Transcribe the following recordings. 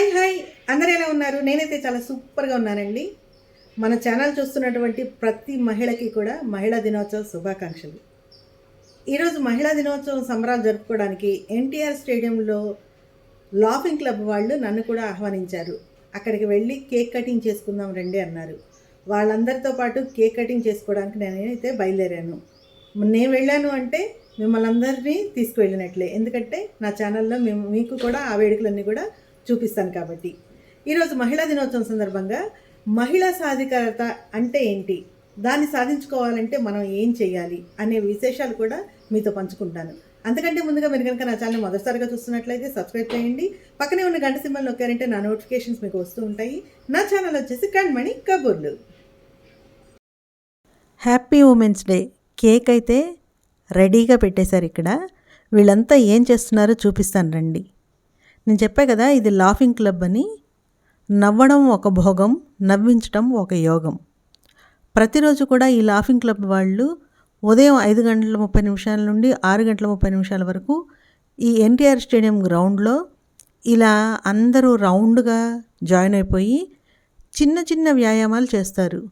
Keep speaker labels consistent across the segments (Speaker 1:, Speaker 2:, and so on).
Speaker 1: Hi hi. అందరు ఎలా ఉన్నారు? నేనైతే చాలా సూపర్గా ఉన్నానండి. మన ఛానల్ చూస్తున్నటువంటి ప్రతి మహిళకి కూడా మహిళా దినోత్సవ శుభాకాంక్షలు. ఈరోజు మహిళా దినోత్సవం సంబరాలు జరుపుకోవడానికి ఎన్టీఆర్ స్టేడియంలో లాఫింగ్ క్లబ్ వాళ్ళు నన్ను కూడా ఆహ్వానించారు. అక్కడికి వెళ్ళి కేక్ కటింగ్ చేసుకుందాం రండి అన్నారు. వాళ్ళందరితో పాటు కేక్ కటింగ్ చేసుకోవడానికి నేనైతే బయలుదేరాను. నేను వెళ్ళాను అంటే మిమ్మల్ని అందరినీ తీసుకువెళ్ళినట్లే. ఎందుకంటే నా ఛానల్లో మేము మీకు కూడా ఆ వేడుకలన్నీ కూడా చూపిస్తాను కాబట్టి. ఈరోజు మహిళా దినోత్సవం సందర్భంగా మహిళా సాధికారత అంటే ఏంటి? దాన్ని సాధించుకోవాలంటే మనం ఏం చేయాలి? అనే విశేషాలు కూడా మీతో పంచుకుంటాను. అంతకంటే ముందుగా మీరు కనుక నా ఛానల్ మొదటిసారిగా చూస్తున్నట్లయితే సబ్స్క్రైబ్ చేయండి. పక్కనే ఉన్న గంట సింబల్ నొక్కారంటే నా నోటిఫికేషన్స్ మీకు వస్తూ ఉంటాయి. నా ఛానల్ వచ్చేసి కణ్మణి కబుర్లు.
Speaker 2: Happy women's day. కేక్ అయితే రెడీగా పెట్టేశారు ఇక్కడ. వీళ్ళంతా ఏం చేస్తున్నారో చూపిస్తాను రండి. నేను చెప్పా కదా ఇది లాఫింగ్ క్లబ్ అని. నవ్వడం ఒక భోగం నవ్వించడం ఒక యోగం. ప్రతిరోజు కూడా ఈ లాఫింగ్ క్లబ్ వాళ్ళు ఉదయం ఐదు గంటల ముప్పై నిమిషాల నుండి ఆరు గంటల ముప్పై నిమిషాల వరకు ఈ ఎన్టీఆర్ స్టేడియం గ్రౌండ్లో ఇలా అందరూ రౌండ్గా జాయిన్ అయిపోయి చిన్న చిన్న వ్యాయామాలు చేస్తారు.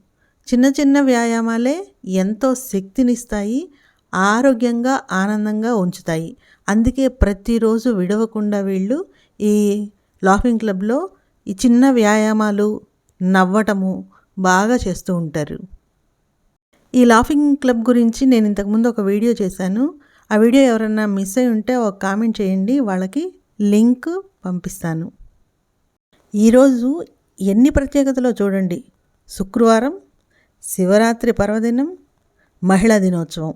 Speaker 2: చిన్న చిన్న వ్యాయామాలే ఎంతో శక్తినిస్తాయి ఆరోగ్యంగా ఆనందంగా ఉంచుతాయి. అందుకే ప్రతిరోజు విడవకుండా వీళ్ళు ఈ లాఫింగ్ క్లబ్లో ఈ చిన్న వ్యాయామాలు నవ్వటము బాగా చేస్తూ ఉంటారు. ఈ లాఫింగ్ క్లబ్ గురించి నేను ఇంతకుముందు ఒక వీడియో చేశాను. ఆ వీడియో ఎవరన్నా మిస్ అయి ఉంటే ఒక కామెంట్ చేయండి వాళ్ళకి లింక్ పంపిస్తాను. ఈరోజు ఎన్ని ప్రత్యేకతలో చూడండి. శుక్రవారం శివరాత్రి పర్వదినం మహిళా దినోత్సవం.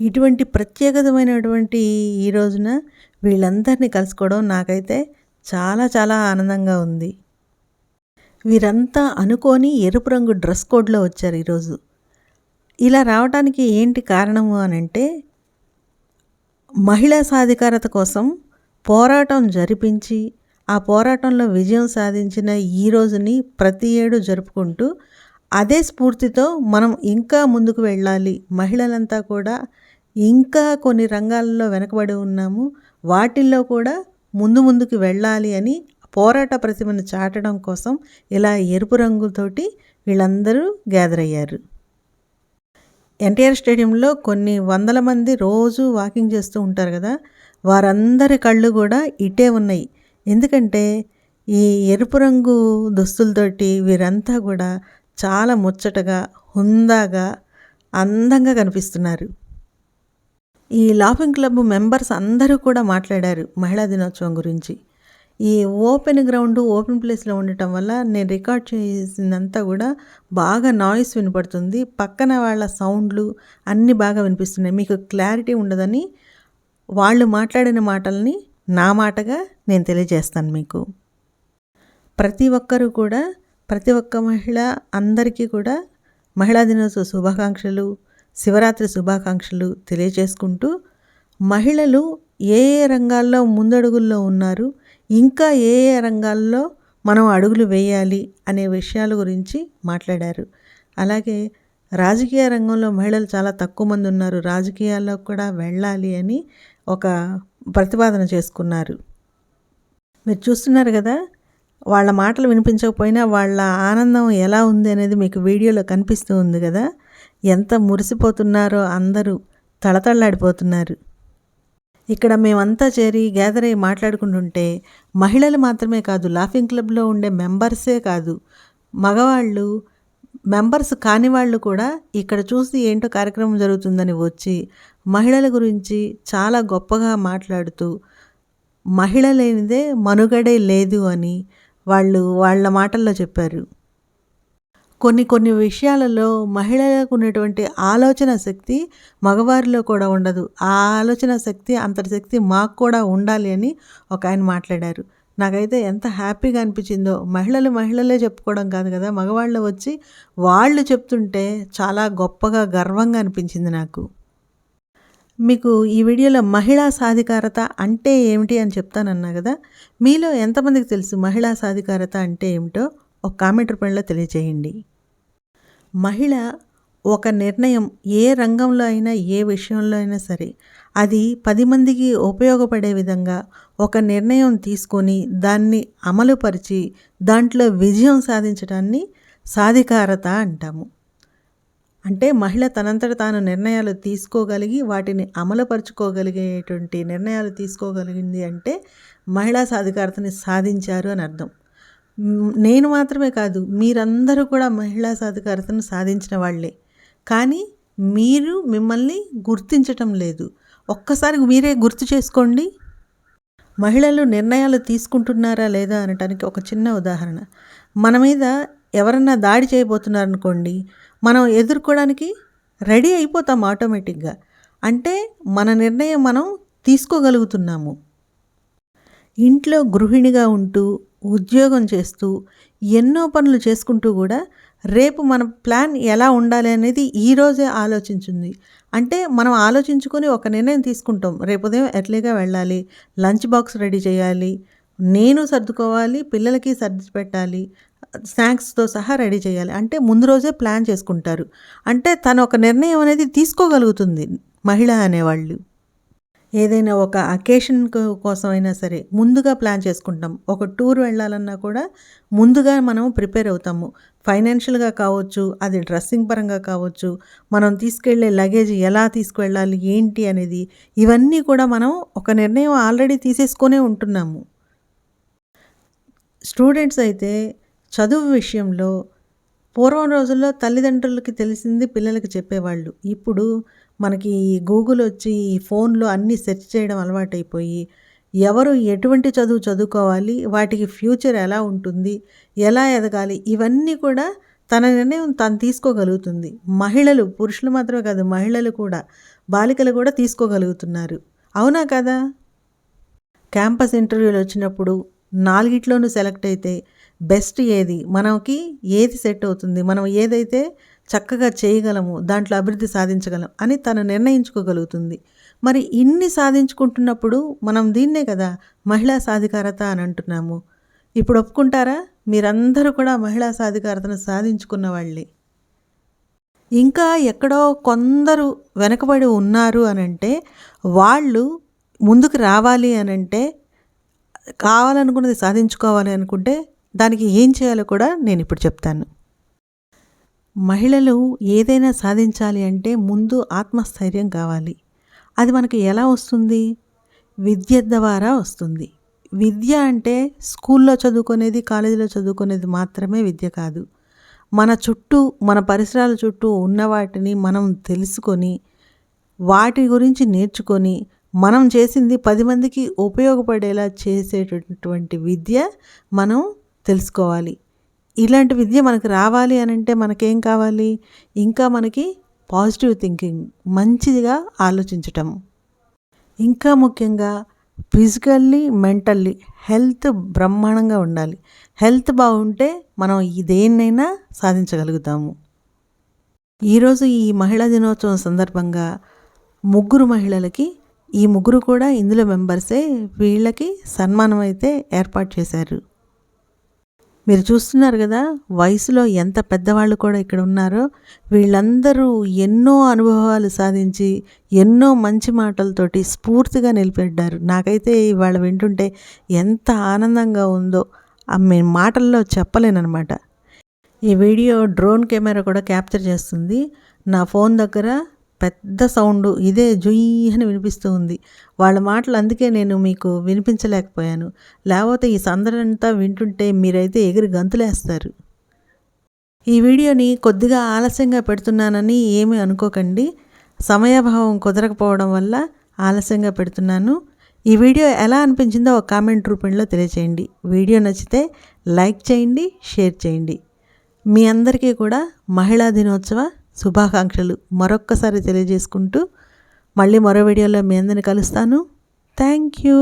Speaker 2: ఇటువంటి ప్రత్యేకతమైనటువంటి ఈ రోజున వీళ్ళందరినీ కలుసుకోవడం నాకైతే చాలా చాలా ఆనందంగా ఉంది. వీరంతా అనుకోని ఎరుపు రంగు డ్రెస్ కోడ్లో వచ్చారు ఈరోజు ఇలా రావడానికి ఏంటి కారణము అని అంటే మహిళా సాధికారత కోసం పోరాటం జరిపించి ఆ పోరాటంలో విజయం సాధించిన ఈ రోజుని ప్రతి ఏడు జరుపుకుంటూ అదే స్ఫూర్తితో మనం ఇంకా ముందుకు వెళ్ళాలి. మహిళలంతా కూడా ఇంకా కొన్ని రంగాల్లో వెనకబడి ఉన్నాము. వాటిల్లో కూడా ముందు ముందుకు వెళ్ళాలి అని పోరాట ప్రతిమను చాటడం కోసం ఇలా ఎరుపు రంగుతోటి వీళ్ళందరూ గ్యాదర్ అయ్యారు. ఎన్టీఆర్ స్టేడియంలో కొన్ని వందల మంది రోజు వాకింగ్ చేస్తూ ఉంటారు కదా. వారందరి కళ్ళు కూడా ఇటే ఉన్నాయి. ఎందుకంటే ఈ ఎరుపు రంగు దుస్తులతోటి వీరంతా కూడా చాలా ముచ్చటగా హుందాగా అందంగా కనిపిస్తున్నారు. ఈ లాఫింగ్ క్లబ్ మెంబర్స్ అందరూ కూడా మాట్లాడారు మహిళా దినోత్సవం గురించి. ఈ ఓపెన్ గ్రౌండ్ ఓపెన్ ప్లేస్లో ఉండటం వల్ల నేను రికార్డ్ చేసిందంతా కూడా బాగా నాయిస్ వినపడుతుంది. పక్కన వాళ్ళ సౌండ్లు అన్నీ బాగా వినిపిస్తున్నాయి. మీకు క్లారిటీ ఉండదని వాళ్ళు మాట్లాడిన మాటల్ని నా మాటగా నేను తెలియజేస్తాను మీకు. ప్రతి ఒక్కరూ కూడా ప్రతి ఒక్క మహిళ అందరికీ కూడా మహిళా దినోత్సవ శుభాకాంక్షలు. శివరాత్రి శుభాకాంక్షలు తెలియజేసుకుంటూ మహిళలు ఏ ఏ రంగాల్లో ముందడుగుల్లో ఉన్నారు ఇంకా ఏ ఏ రంగాల్లో మనం అడుగులు వేయాలి అనే విషయాల గురించి మాట్లాడారు. అలాగే రాజకీయ రంగంలో మహిళలు చాలా తక్కువ మంది ఉన్నారు రాజకీయాల్లో కూడా వెళ్ళాలి అని ఒక ప్రతిపాదన చేసుకున్నారు. మీరు చూస్తున్నారు కదా వాళ్ళ మాటలు వినిపించకపోయినా వాళ్ళ ఆనందం ఎలా ఉంది అనేది మీకు వీడియోలో కనిపిస్తూ ఉంది కదా. ఎంత మురిసిపోతున్నారో అందరూ తళతళ్ళాడిపోతున్నారు ఇక్కడ మేమంతా చేరి గ్యాదర్ అయ్యి మాట్లాడుకుంటుంటే మహిళలు మాత్రమే కాదు లాఫింగ్ క్లబ్లో ఉండే మెంబర్సే కాదు మగవాళ్ళు మెంబర్స్ కాని వాళ్ళు కూడా ఇక్కడ చూసి ఏంటో కార్యక్రమం జరుగుతుందని వచ్చి మహిళల గురించి చాలా గొప్పగా మాట్లాడుతూ మహిళ లేనిదే మనుగడే లేదు అని వాళ్ళు వాళ్ళ మాటల్లో చెప్పారు. కొన్ని కొన్ని విషయాలలో మహిళలకు ఉన్నటువంటి ఆలోచన శక్తి మగవారిలో కూడా ఉండదు. ఆ ఆలోచన శక్తి అంతటి శక్తి మాకు కూడా ఉండాలి అని ఒక ఆయన మాట్లాడారు. నాకైతే ఎంత హ్యాపీగా అనిపించిందో మహిళలు మహిళలే చెప్పుకోవడం కాదు కదా మగవాళ్ళు వచ్చి వాళ్ళు చెప్తుంటే చాలా గొప్పగా గర్వంగా అనిపించింది నాకు. మీకు ఈ వీడియోలో మహిళా సాధికారత అంటే ఏమిటి అని చెప్తానన్నా కదా మీలో ఎంతమందికి తెలుసు మహిళా సాధికారత అంటే ఏమిటో? ఒక కామెంట్ రూపంలో తెలియజేయండి. మహిళ ఒక నిర్ణయం ఏ రంగంలో అయినా ఏ విషయంలో అయినా సరే అది పది మందికి ఉపయోగపడే విధంగా ఒక నిర్ణయం తీసుకొని దాన్ని అమలుపరిచి దాంట్లో విజయం సాధించడాన్ని సాధికారత అంటాము. అంటే మహిళ తనంతట తాను నిర్ణయాలు తీసుకోగలిగి వాటిని అమలుపరుచుకోగలిగేటువంటి నిర్ణయాలు తీసుకోగలిగింది అంటే మహిళా సాధికారతని సాధించారు అని అర్థం. నేను మాత్రమే కాదు మీరందరూ కూడా మహిళా సాధికారతను సాధించిన వాళ్ళే. కానీ మీరు మిమ్మల్ని గుర్తించటం లేదు. ఒక్కసారి మీరే గుర్తు చేసుకోండి. మహిళలు నిర్ణయాలు తీసుకుంటున్నారా లేదా అనటానికి ఒక చిన్న ఉదాహరణ. మన మీద ఎవరన్నా దాడి చేయబోతున్నారనుకోండి మనం ఎదుర్కోవడానికి రెడీ అయిపోతాం ఆటోమేటిక్గా. అంటే మన నిర్ణయం మనం తీసుకోగలుగుతున్నాము. ఇంట్లో గృహిణిగా ఉంటూ ఉద్యోగం చేస్తూ ఎన్నో పనులు చేసుకుంటూ కూడా రేపు మన ప్లాన్ ఎలా ఉండాలి అనేది ఈరోజే ఆలోచించింది. అంటే మనం ఆలోచించుకొని ఒక నిర్ణయం తీసుకుంటాం. రేపు ఉదయం ఎర్లీగా వెళ్ళాలి లంచ్ బాక్స్ రెడీ చేయాలి నేను సర్దుకోవాలి పిల్లలకి సర్ది పెట్టాలి స్నాక్స్తో సహా రెడీ చేయాలి. అంటే ముందు రోజే ప్లాన్ చేసుకుంటారు. అంటే తను ఒక నిర్ణయం అనేది తీసుకోగలుగుతుంది మహిళ అనేవాళ్ళు. ఏదైనా ఒక అకేషన్ అయినా సరే ముందుగా ప్లాన్ చేసుకుంటాం. ఒక టూర్ వెళ్ళాలన్నా కూడా ముందుగా మనం ప్రిపేర్ అవుతాము. ఫైనాన్షియల్గా కావచ్చు అది డ్రెస్సింగ్ పరంగా కావచ్చు మనం తీసుకెళ్ళే లగేజ్ ఎలా తీసుకువెళ్ళాలి ఏంటి అనేది ఇవన్నీ కూడా మనం ఒక నిర్ణయం ఆల్రెడీ తీసేసుకొనే ఉంటున్నాము. స్టూడెంట్స్ అయితే చదువు విషయంలో పూర్వం రోజుల్లో తల్లిదండ్రులకి తెలిసింది పిల్లలకి చెప్పేవాళ్ళు. ఇప్పుడు మనకి గూగుల్ వచ్చి ఈ ఫోన్లో అన్నీ సెర్చ్ చేయడం అలవాటైపోయి ఎవరు ఎటువంటి చదువు చదువుకోవాలి వాటికి ఫ్యూచర్ ఎలా ఉంటుంది ఎలా ఎదగాలి ఇవన్నీ కూడా తన నిర్ణయం తను తీసుకోగలుగుతుంది. మహిళలు పురుషులు మాత్రమే కాదు మహిళలు కూడా బాలికలు కూడా తీసుకోగలుగుతున్నారు. అవునా కదా? క్యాంపస్ ఇంటర్వ్యూలు వచ్చినప్పుడు నాలుగిట్లోనూ సెలెక్ట్ అయితే బెస్ట్ ఏది? మనకి ఏది సెట్ అవుతుంది? మనం ఏదైతే చక్కగా చేయగలము దాంట్లో అభివృద్ధి సాధించగలం అని తను నిర్ణయించుకోగలుగుతుంది. మరి ఇన్ని సాధించుకుంటున్నప్పుడు మనం దీన్నే కదా మహిళా సాధికారత అని అంటున్నాము. ఇప్పుడు ఒప్పుకుంటారా? మీరందరూ కూడా మహిళా సాధికారతను సాధించుకున్న వాళ్ళే. ఇంకా ఎక్కడో కొందరు వెనకబడి ఉన్నారు అని అంటే వాళ్ళు ముందుకు రావాలి అని అంటే కావాలనుకున్నది సాధించుకోవాలి అనుకుంటే దానికి ఏం చేయాలో కూడా నేను ఇప్పుడు చెప్తాను. మహిళలు ఏదైనా సాధించాలి అంటే ముందు ఆత్మస్థైర్యం కావాలి. అది మనకి ఎలా వస్తుంది? విద్య ద్వారా వస్తుంది. విద్య అంటే స్కూల్లో చదువుకునేది కాలేజీలో చదువుకునేది మాత్రమే విద్య కాదు. మన చుట్టూ మన పరిసరాల చుట్టూ ఉన్న వాటిని మనం తెలుసుకొని వాటి గురించి నేర్చుకొని మనం చేసింది పది మందికి ఉపయోగపడేలా చేసేటటువంటి విద్య మనం తెలుసుకోవాలి. ఇలాంటి విద్య మనకు రావాలి అని అంటే మనకేం కావాలి? ఇంకా మనకి పాజిటివ్ థింకింగ్ మంచిదిగా ఆలోచించటం. ఇంకా ముఖ్యంగా ఫిజికల్లీ మెంటల్లీ హెల్త్ బ్రహ్మాండంగా ఉండాలి. హెల్త్ బాగుంటే మనం దేన్నైనా సాధించగలుగుతాము. ఈరోజు ఈ మహిళా దినోత్సవం సందర్భంగా ముగ్గురు మహిళలకి ఈ ముగ్గురు కూడా ఇందులో మెంబర్సే వీళ్ళకి సన్మానం అయితే ఏర్పాటు చేశారు. మీరు చూస్తున్నారు కదా వయసులో ఎంత పెద్దవాళ్ళు కూడా ఇక్కడ ఉన్నారో వీళ్ళందరూ ఎన్నో అనుభవాలు సాధించి ఎన్నో మంచి మాటలతోటి స్ఫూర్తిగా నిలబెట్టారు నాకైతే ఇవాళ వింటుంటే ఎంత ఆనందంగా ఉందో ఆ మే- మాటల్లో చెప్పలేనమాట ఈ వీడియో డ్రోన్ కెమెరా కూడా క్యాప్చర్ చేస్తుంది. నా ఫోన్ దగ్గర పెద్ద సౌండ్ ఇదే జుయ్ అని వినిపిస్తూ ఉంది. వాళ్ళ మాటలు అందుకే నేను మీకు వినిపించలేకపోయాను. లేకపోతే ఈ సందడంతా వింటుంటే మీరైతే ఎగిరి గంతులేస్తారు. ఈ వీడియోని కొద్దిగా ఆలస్యంగా పెడుతున్నానని ఏమీ అనుకోకండి. సమయాభావం కుదరకపోవడం వల్ల ఆలస్యంగా పెడుతున్నాను. ఈ వీడియో ఎలా అనిపించిందో ఒక కామెంట్ రూపంలో తెలియచేయండి. వీడియో నచ్చితే లైక్ చేయండి షేర్ చేయండి. మీ అందరికీ కూడా మహిళా దినోత్సవ శుభాకాంక్షలు మరొక్కసారి తెలియజేసుకుంటూ మళ్ళీ మరో వీడియోలో మీ అందరిని కలుస్తాను. Thank you.